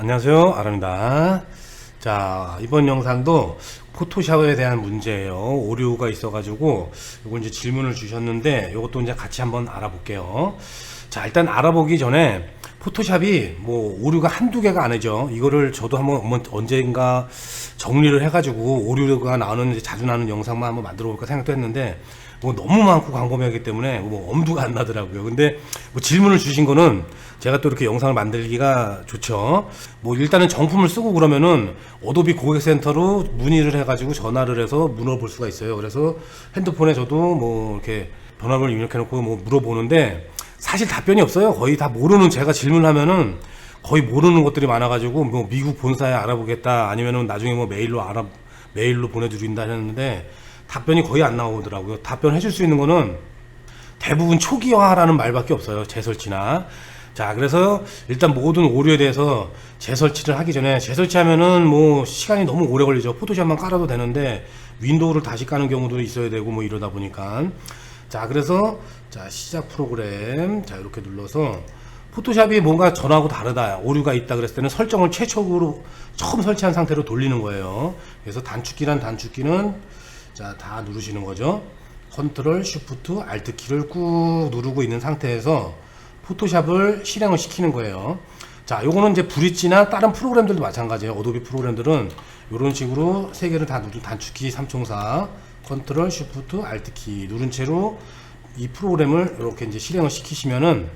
안녕하세요. 아랍니다. 자, 이번 영상도 포토샵에 대한 문제예요. 오류가 있어 가지고, 이걸 이제 질문을 주셨는데, 이것도 이제 같이 한번 알아볼게요. 자, 일단 알아보기 전에, 포토샵이 뭐 오류가 한두 개가 아니죠. 이거를 저도 한번 뭐 언젠가 정리를 해 가지고 오류가 나오는 자주 나는 영상만 한번 만들어 볼까 생각도 했는데 뭐 너무 많고 광범위하기 때문에 뭐 엄두가 안 나더라고요. 근데 뭐 질문을 주신 거는 제가 또 이렇게 영상을 만들기가 좋죠. 뭐 일단은 정품을 쓰고 그러면은 어도비 고객센터로 문의를 해가지고 전화를 해서 물어볼 수가 있어요. 그래서 핸드폰에 저도 뭐 이렇게 번호를 입력해 놓고 뭐 물어보는데 사실 답변이 없어요. 거의 다 모르는 제가 질문하면은 거의 모르는 것들이 많아가지고 뭐 미국 본사에 알아보겠다 아니면은 나중에 뭐 메일로 알아 메일로 보내드린다 했는데 답변이 거의 안 나오더라고요. 답변해 줄 수 있는 거는 대부분 초기화라는 말밖에 없어요. 재설치나. 자, 그래서 일단 모든 오류에 대해서 재설치를 하기 전에 재설치하면은 뭐 시간이 너무 오래 걸리죠. 포토샵만 깔아도 되는데 윈도우를 다시 까는 경우도 있어야 되고 뭐 이러다 보니까. 자, 그래서 자, 시작 프로그램. 자, 이렇게 눌러서 포토샵이 뭔가 전하고 다르다. 오류가 있다 그랬을 때는 설정을 최초로 처음 설치한 상태로 돌리는 거예요. 그래서 단축키란 단축키는 자, 다 누르시는 거죠. 컨트롤 쉬프트 알트 키를 꾹 누르고 있는 상태에서 포토샵을 실행을 시키는 거예요. 자, 요거는 이제 브릿지나 다른 프로그램들도 마찬가지예요. 어도비 프로그램들은 이런 식으로 세 개를 다 누른 단축키 3총사 컨트롤 쉬프트 알트 키 누른 채로 이 프로그램을 이렇게 이제 실행을 시키시면은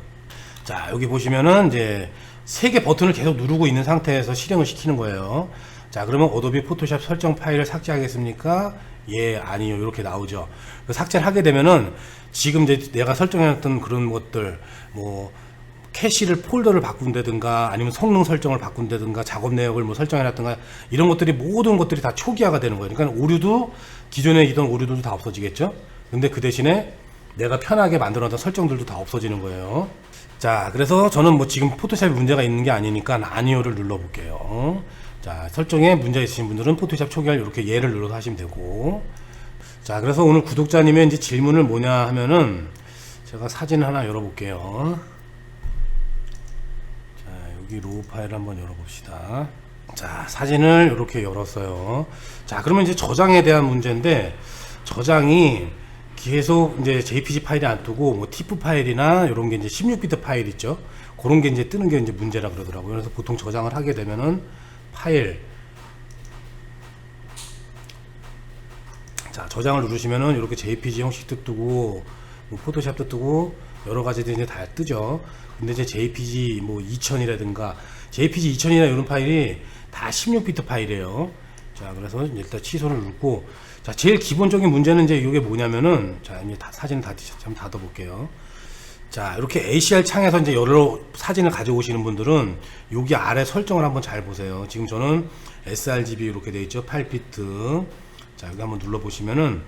자, 여기 보시면은 이제 세 개 버튼을 계속 누르고 있는 상태에서 실행을 시키는 거예요. 자, 그러면 어도비 포토샵 설정 파일을 삭제하겠습니까? 예, 아니요. 이렇게 나오죠. 그 삭제를 하게 되면은 지금 이제 내가 설정해놨던 그런 것들, 뭐, 캐시를 폴더를 바꾼다든가 아니면 성능 설정을 바꾼다든가 작업 내역을 뭐 설정해놨든가 이런 것들이 모든 것들이 다 초기화가 되는 거예요. 그러니까 오류도 기존에 있던 오류들도 다 없어지겠죠. 근데 그 대신에 내가 편하게 만들어놨던 설정들도 다 없어지는 거예요. 자, 그래서 저는 뭐 지금 포토샵에 문제가 있는 게 아니니까 아니오를 눌러볼게요. 자, 설정에 문제 있으신 분들은 포토샵 초기화 이렇게 예를 눌러서 하시면 되고. 자, 그래서 오늘 구독자님의 이제 질문을 뭐냐 하면은 제가 사진 하나 열어볼게요. 자, 여기 로우 파일 한번 열어봅시다. 자, 사진을 이렇게 열었어요. 자, 그러면 이제 저장에 대한 문제인데, 저장이 계속 이제 JPG 파일이 안 뜨고, 뭐 TIFF 파일이나 이런 게 이제 16비트 파일 있죠. 그런 게 이제 뜨는 게 이제 문제라 그러더라고요. 그래서 보통 저장을 하게 되면은 파일, 자 저장을 누르시면은 이렇게 JPG 형식도 뜨고 뭐 포토샵도 뜨고 여러 가지들이 이제 다 뜨죠. 근데 이제 JPG 뭐 2000이라든가 JPG 2000이나 이런 파일이 다 16비트 파일이에요. 자 그래서 일단 취소를 누르고 자 제일 기본적인 문제는 이제 이게 뭐냐면은 자 이제 다 사진 다 한번 닫아 볼게요. 자 이렇게 ACR 창에서 이제 여러 사진을 가져오시는 분들은 여기 아래 설정을 한번 잘 보세요. 지금 저는 sRGB 이렇게 돼 있죠. 8비트. 자 여기 한번 눌러 보시면은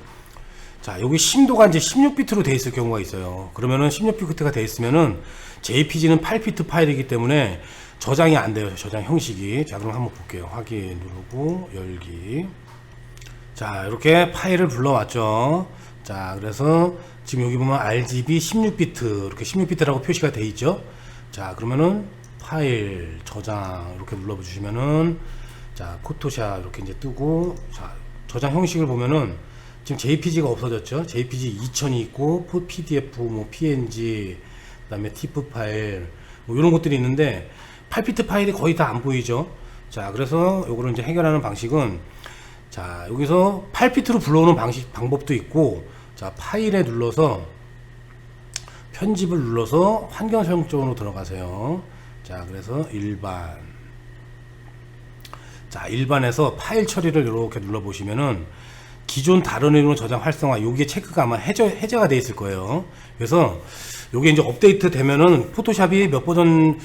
자 여기 심도가 이제 16비트로 돼 있을 경우가 있어요. 그러면은 16비트가 돼 있으면은 JPG는 8비트 파일이기 때문에 저장이 안 돼요. 저장 형식이. 자 그럼 한번 볼게요. 확인 누르고 열기. 자 이렇게 파일을 불러왔죠 자 그래서 지금 여기 보면 RGB 16비트 이렇게 16비트라고 표시가 돼 있죠? 자 그러면은 파일 저장 이렇게 눌러 주시면은 자 포토샵 이렇게 이제 뜨고 자 저장 형식을 보면은 지금 JPG가 없어졌죠? JPG 2000이 있고 PDF 뭐 PNG 그다음에 TIFF 파일 뭐 이런 것들이 있는데 8비트 파일이 거의 다 안 보이죠? 자 그래서 요거를 이제 해결하는 방식은 자 여기서 8비트로 불러오는 방식 방법도 있고 자 파일에 눌러서 편집을 눌러서 환경 설정으로 들어가세요. 자 그래서 일반. 자 일반에서 파일 처리를 이렇게 눌러 보시면은 기존 다른 의로 저장 활성화 요게 체크가 아마 해제, 해제가 돼 있을 거예요. 그래서 요게 이제 업데이트 되면은 포토샵이 몇 버전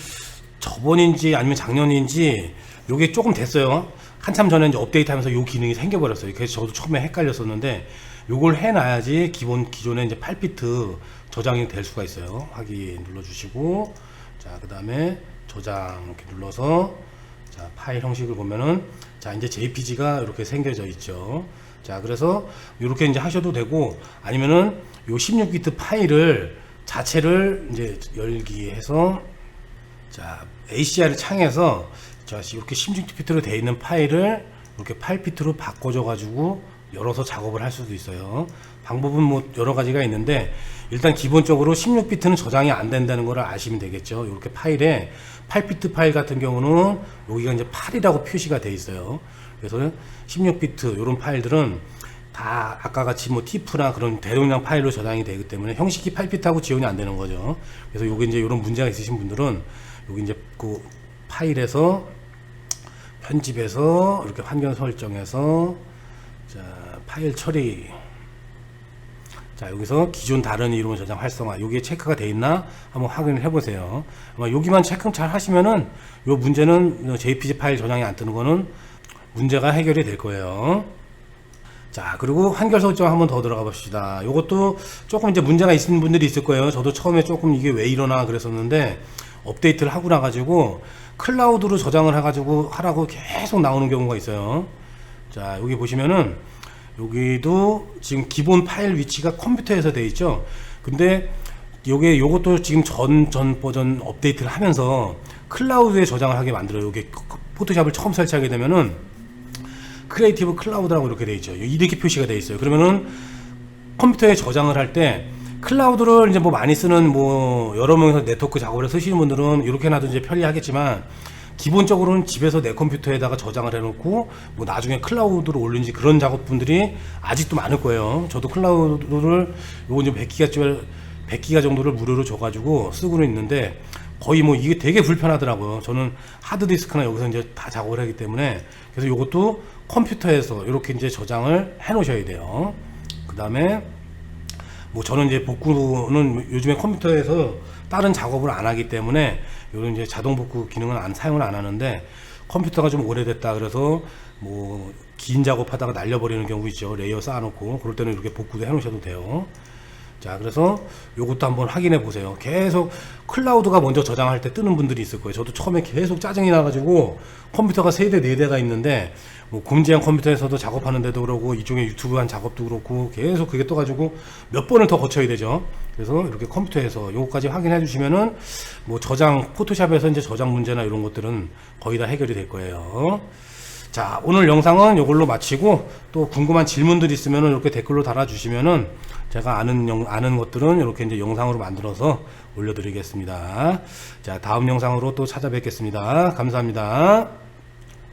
저번인지 아니면 작년인지 요게 조금 됐어요. 한참 전에 이제 업데이트 하면서 요 기능이 생겨버렸어요. 그래서 저도 처음에 헷갈렸었는데 요걸 해놔야지 기본 기존에 이제 8비트 저장이 될 수가 있어요. 확인 눌러주시고 자, 그 다음에 저장 이렇게 눌러서 자, 파일 형식을 보면은 자, 이제 JPG가 이렇게 생겨져 있죠. 자, 그래서 이렇게 이제 하셔도 되고 아니면은 요 16비트 파일을 자체를 이제 열기 해서 자, ACR 창에서 자, 이렇게 16비트로 되어 있는 파일을 이렇게 8비트로 바꿔줘 가지고 열어서 작업을 할 수도 있어요. 방법은 뭐 여러 가지가 있는데 일단 기본적으로 16비트는 저장이 안 된다는 걸 아시면 되겠죠. 이렇게 파일에 8비트 파일 같은 경우는 여기가 이제 8이라고 표시가 돼 있어요. 그래서 16비트 이런 파일들은 다 아까 같이 뭐 티프나 그런 대용량 파일로 저장이 되기 때문에 형식이 8비트하고 지원이 안 되는 거죠. 그래서 요게 이제 이런 문제가 있으신 분들은 여기 이제 그 파일에서 편집해서 이렇게 환경 설정해서 자 파일 처리. 자 여기서 기존 다른 이름 저장 활성화. 여기에 체크가 돼 있나? 한번 확인을 해 보세요. 아마 여기만 체크 잘 하시면은 요 문제는 JPG 파일 저장이 안 뜨는 거는 문제가 해결이 될 거예요. 자 그리고 한결 설정 한번 더 들어가 봅시다. 요것도 조금 이제 문제가 있는 분들이 있을 거예요. 저도 처음에 조금 이게 왜 이러나 그랬었는데 업데이트를 하고 나가지고 클라우드로 저장을 해가지고 하라고 계속 나오는 경우가 있어요 자 여기 보시면은 여기도 지금 기본 파일 위치가 컴퓨터에서 돼 있죠? 근데 요게 요것도 지금 전 전 버전 업데이트를 하면서 클라우드에 저장을 하게 만들어요. 요게 포토샵을 처음 설치하게 되면은 크리에이티브 클라우드라고 이렇게 돼 있죠. 이렇게 표시가 돼 있어요. 그러면은 컴퓨터에 저장을 할 때 클라우드를 이제 뭐 많이 쓰는 뭐 여러 명이서 네트워크 작업을 쓰시는 분들은 이렇게 놔도 이제 편리하겠지만 기본적으로는 집에서 내 컴퓨터에다가 저장을 해놓고 뭐 나중에 클라우드로 올린지 그런 작업분들이 아직도 많을 거예요. 저도 클라우드를 요거 이제 100기가 100기가 정도를 무료로 줘가지고 쓰고는 있는데 거의 뭐 이게 되게 불편하더라고요. 저는 하드디스크나 여기서 이제 다 작업을 하기 때문에 그래서 요것도 컴퓨터에서 이렇게 이제 저장을 해 놓으셔야 돼요. 그 다음에 뭐 저는 이제 복구는 요즘에 컴퓨터에서 다른 작업을 안 하기 때문에 이런 이제 자동 복구 기능은 안 사용을 안 하는데 컴퓨터가 좀 오래됐다 그래서 뭐 긴 작업하다가 날려버리는 경우 있죠. 레이어 쌓아놓고. 그럴 때는 이렇게 복구도 해놓으셔도 돼요. 자 그래서 요것도 한번 확인해 보세요. 계속 클라우드가 먼저 저장할 때 뜨는 분들이 있을 거예요. 저도 처음에 계속 짜증이 나가지고 컴퓨터가 세대네대가 있는데 뭐 금지한 컴퓨터에서도 작업하는데도 그러고 이쪽에 유튜브 한 작업도 그렇고 계속 그게 떠가지고 몇 번을 더 거쳐야 되죠 그래서 이렇게 컴퓨터에서 요거까지 확인해 주시면은 뭐 저장 포토샵에서 이제 저장 문제나 이런 것들은 거의 다 해결이 될 거예요 자 오늘 영상은 이걸로 마치고 또 궁금한 질문들 있으면 이렇게 댓글로 달아주시면은 제가 아는 영, 아는 것들은 이렇게 이제 영상으로 만들어서 올려드리겠습니다. 자 다음 영상으로 또 찾아뵙겠습니다. 감사합니다.